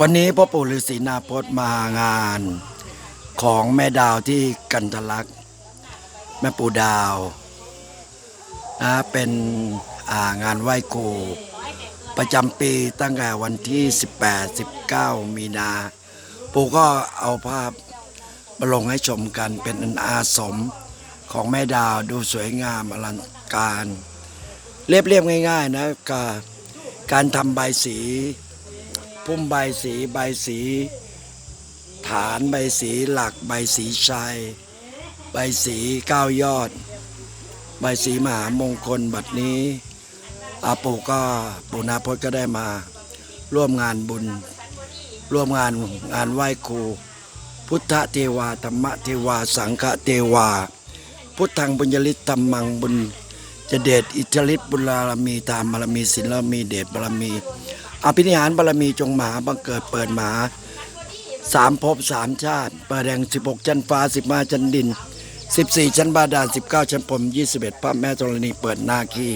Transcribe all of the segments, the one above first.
วันนี้พ่อปู่ฤาษีนาพจน์มางานของแม่ดาวที่กันทลักษณ์แม่ปู่ดาวนะเป็นางานไหว้ครูประจำปีตั้งแต่วันที่ 18 19 มีนา ปู่ก็เอาภาพมาลงให้ชมกันเป็นอันอาสมของแม่ดาวดูสวยงามอลังการ เรียบๆง่าย ๆ นะ กาการทำใบสี พุ่มใบสีใบสี ฐานใบสีหลักใบสีชัย ใบสีเก้ายอด ใบสีมหามงคลบัดนี้ อาปู่ก็ปูนาพจน์ก็ได้มา ร่วมงานบุญ ร่วมงานงานไหว้ครู พุทธเทวาธรรมเทวาสังฆเทวา พุทธังบุญญลิตธรรมังบุญจะเดชอิทธิฤทธิบุญบารมีตามบารมีศีลมีเดชบารมี อภินิหารบารมีจงมาบังเกิดเปิดมาสามภพสามชาติเปิดแห่งสิบหกชั้นฟ้าสิบห้าชั้นดินสิบสี่ชั้นบาดาลสิบเก้าชั้นพรมยี่สิบเอ็ดพระแม่ธรณีเปิดนาคี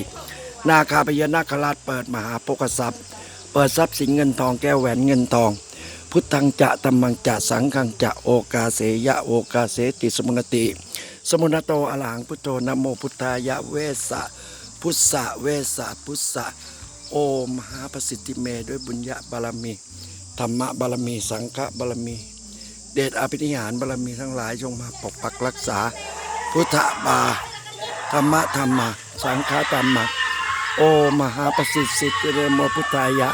นาคาพญานาคราชเปิดมหาปกทรัพย์ เปิดทรัพย์สินเงินทองแก้วแหวนเงินทอง พุทธังจะตัมมังจะสังฆังจะโอกาเสยะโอกาเสติสมุนติ สมุนโตอรหังพุทโธนะโมพุทธายะเวสสะพุทธะเวสสะพุทธะ โอมหาประสิทธิเมด้วยบุญญาบารมี ธรรมบารมี สังฆบารมี เดชอภินิหารบารมีทั้งหลายจงมาปกปักรักษา พุทธบาธรรมะธรรมะสังฆธรรมะโอมหาประสิทธิสิทธิเรโมพุทธายะ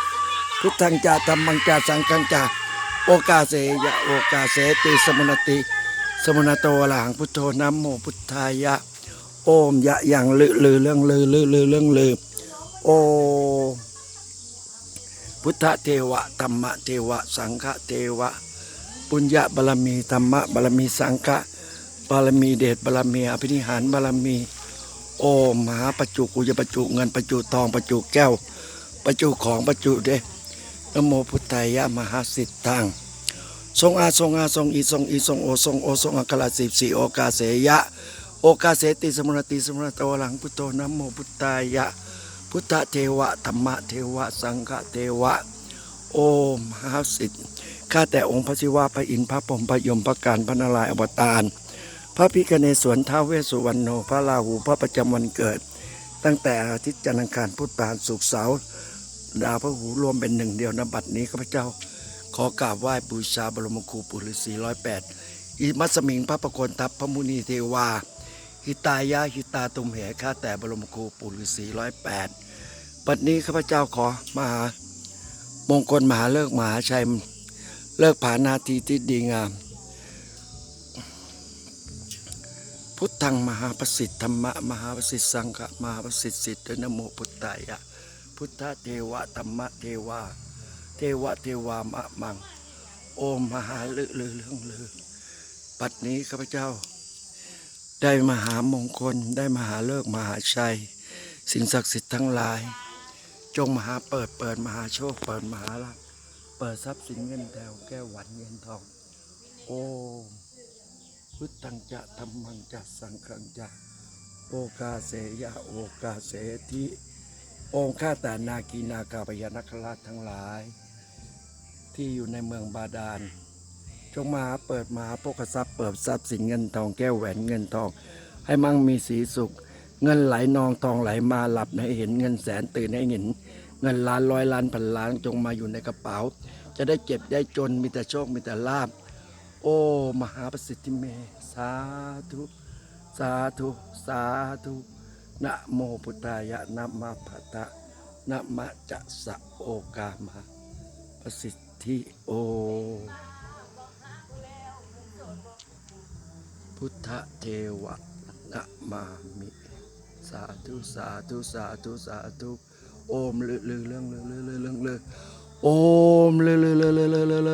พุทธังจาธรรมังจาสังฆังจาโอกาเสยะโอกาเสติสมุนติ สมุนโตอรหังพุทโธนัมโมพุทธายะ โอมยะยังลือลือเรื่องลือลือลือเรื่องลือ โอ พุทธเทวะธรรมเทวะ สังฆเทวะ ปุญญาบารมีธรรมะบารมีสังฆบารมีเดชบารมีอภินิหารบารมี โอมหาปัจจุกุยปัจจุเงินปัจจุทองปัจจุแก้วปัจจุของปัจจุเดนโมพุทธายะมหาสิทธังทรงอาทรงอาทรงอีทรงอีทรงโอทรงโอทรงอัคราสิบสี่โอกาเสยะ โอกาเสติสมุนติสมุนโตหลังพุทโธนโมพุทธายะ พุทธเทวะธรรมเทวะ สังฆเทวะ โอมหาสิทธิ์ข้าแต่องค์พระศิวะพระอินทร์พระพรหมพระยมพระการพระนารายณ์อวตารพระพิคเนศวรท้าวเวสสุวรรณโนพระราหูพระประจำวันเกิด ตั้งแต่อาทิตย์จันทร์อังคารพุธพฤหัสศุกร์เสาร์ดาวพระหูรวมเป็นหนึ่งเดียวนบัดนี้ข้าพเจ้า ขอกราบไหว้บูชาบรมครูปุริสีร้อยแปดอิมัสมิงพระประโคนทัพพระมุนีเทวา หิตายะหิตาตุมเหข้าแต่บรมครูปุริสีร้อยแปดปัดนี้ข้าพเจ้าขอมหามงคลมหาเลิกมหาชัยเลิกผานาทีที่ดีงาม พุทธังมหาประสิทธิธรรมะมหาประสิทธิสังฆะมหาประสิทธิสิทธินโมพุทธายะ พุทธเทวะธรรมะเทวา เทวะเทวามะมัง โอมมหาลือลือเรื่องลือปัดนี้ข้าพเจ้า ได้มหามงคล ได้มหาเลิกมหาชัย สิ่งศักดิ์สิทธิ์ทั้งหลาย จงมหาเปิดเปิดมหาโชคเปิดมหาลาภเปิดทรัพย์สินเงินแถวแก้วหวันเงินทอง โอมพุทธังจะธรรมังจะสังฆังจะโอกาเสยะโอกาเสทิองค์ข้าแต่นาคีนาคาพยานาคราชทั้งหลาย ที่อยู่ในเมืองบาดาล จงมาหาเปิดมาโภคทรัพย์เปิดทรัพย์สินเงินทองแก้วแหวนเงินทอง ให้มั่งมีสีสุข เงินไหลนองทองไหลมาหลับให้เห็นเงินแสนตื่นให้เห็น เงินล้านร้อยล้านพันล้านจงมาอยู่ในกระเป๋า จะได้เจ็บได้จนมีแต่โชคมีแต่ลาบ โอ้มหาประสิทธิเมสาธุสาธุสาธุนะโมพุทธายะนะมะพัตตะนะมะจะสะโอกามะประสิทธิโอ พุทธเทวะนะมามิ สาธุสาธุสาธุสาธุโอมลือลือเรื่องลือลือลือเรื่องลือโอมลือลือลือลือลือ